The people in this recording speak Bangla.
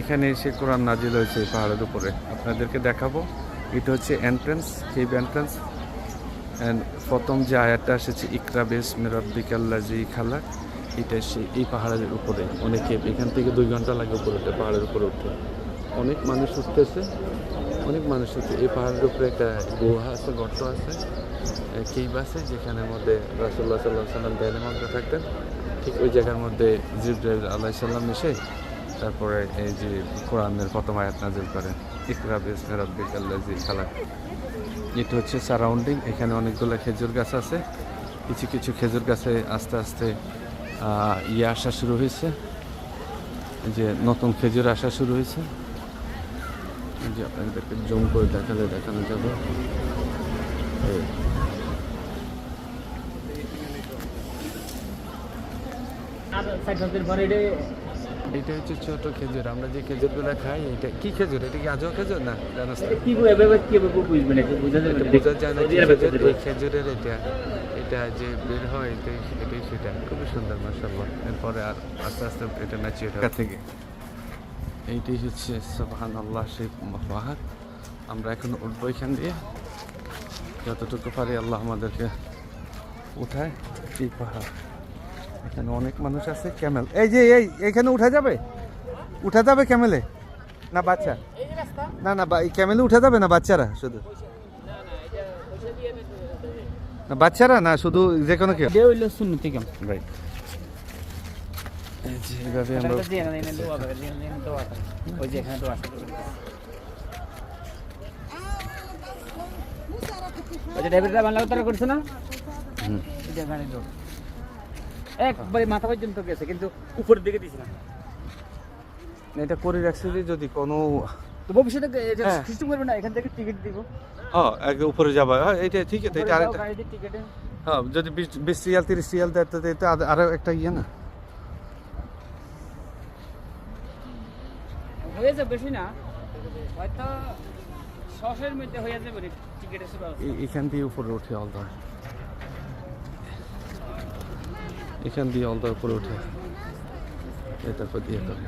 এখানে এসে কোরআন নাজিল হয়েছে এই পাহাড়ের উপরে। আপনাদেরকে দেখাবো। এটা হচ্ছে এন্ট্রান্স কেভ এন্ট্রান্স অ্যান্ড প্রথম যে আয়াতটা এসেছে, ইকরা বেস মেরাব্বিকাল্লাজি খালা এটা সে এই পাহাড়ের উপরে, অনেকে এখান থেকে দুই ঘণ্টা লাগে উপরে উঠতে, পাহাড়ের উপরে উঠে অনেক মানুষ উঠতেছে। অনেক মানুষ উঠছে এই পাহাড়ের উপরে একটা গুহা আছে, গর্ত আছে কেইব আছে যেখানের মধ্যে রাসুল্লাহ সাল্লাহ সাল্লাম ধ্যানের মধ্যে থাকতেন। ঠিক ওই জায়গার মধ্যে জিব্রাইল আল্লাহ সাল্লাম এসে তারপরে এই যে কোরআনের প্রথম আয়াত নাজিল করে, ইকরা এটা হচ্ছে সারাউন্ডিং, এখানে অনেকগুলো খেজুর গাছ আছে। কিছু কিছু খেজুর গাছে আস্তে আস্তে ইয়ে আসা শুরু হয়েছে। যে নতুন খেজুর আসা শুরু হয়েছে। যে আপনাদেরকে জুম করে দেখালে দেখানো যাবে। আর বছর পরে এটা হচ্ছে ছোট খেজুর আমরা যে খেজুরগুলো খাই এটা কি খেজুর? এটা কি আজও খেজুর না জানাস কি এভাবে কি বুঝবেন বোঝা যায় না খেজুর। খেজুরের এটা এটা যে বের হয় এটাই এটাই সেটা। খুবই সুন্দর মাসাল্লাহ এরপরে আর আস্তে আস্তে এটা ম্যাচিউর হয় থেকে এইটাই হচ্ছে সোহান আল্লাহ সেই পাহাড় আমরা এখন উঠবো এখান দিয়ে। যতটুকু পারি আল্লাহ আমাদেরকে উঠায়। এই পাহাড়। এখানে অনেক মানুষ আছে ক্যামেল এই যে এই এখানে উঠা যাবে? উঠা যাবে ক্যামেলে না বাচ্চা? না না বা- এই ক্যামেলে উঠা যাবে না বাচ্চারা শুধু? না বাচ্চারা? না শুধু যে কোনো কেউ? সুন্নতি রাইট এইভাবে আমরা ওই যে এখানে দোয়া ওই যে বাংলা উত্তর করছে না? হুম। এটা এখানে দোয়া। একবারে মাথা পর্যন্ত গেছে কিন্তু উপরের দিকে দিছি না। এটা করে রাখছি যে যদি কোনো তো ভবিষ্যতে হ্যাঁ। সিস্টেম করবে না এখান থেকে টিকিট দিব। হ্যাঁ এক উপরে যাবা। হ্যাঁ এটা ঠিক আছে এটা আরেকটা। হ্যাঁ যদি বিশ রিয়াল তিরিশ রিয়াল দেয় তো এটা আরো- একটা ইয়ে না। হয়ে যাবে বেশি না হয়তো মধ্যে হয়ে যাবে টিকিটের এখান দিয়ে উপরে উঠে অলদা এখান দিয়ে অলদা উপরে উঠে তারপর দিয়ে করে।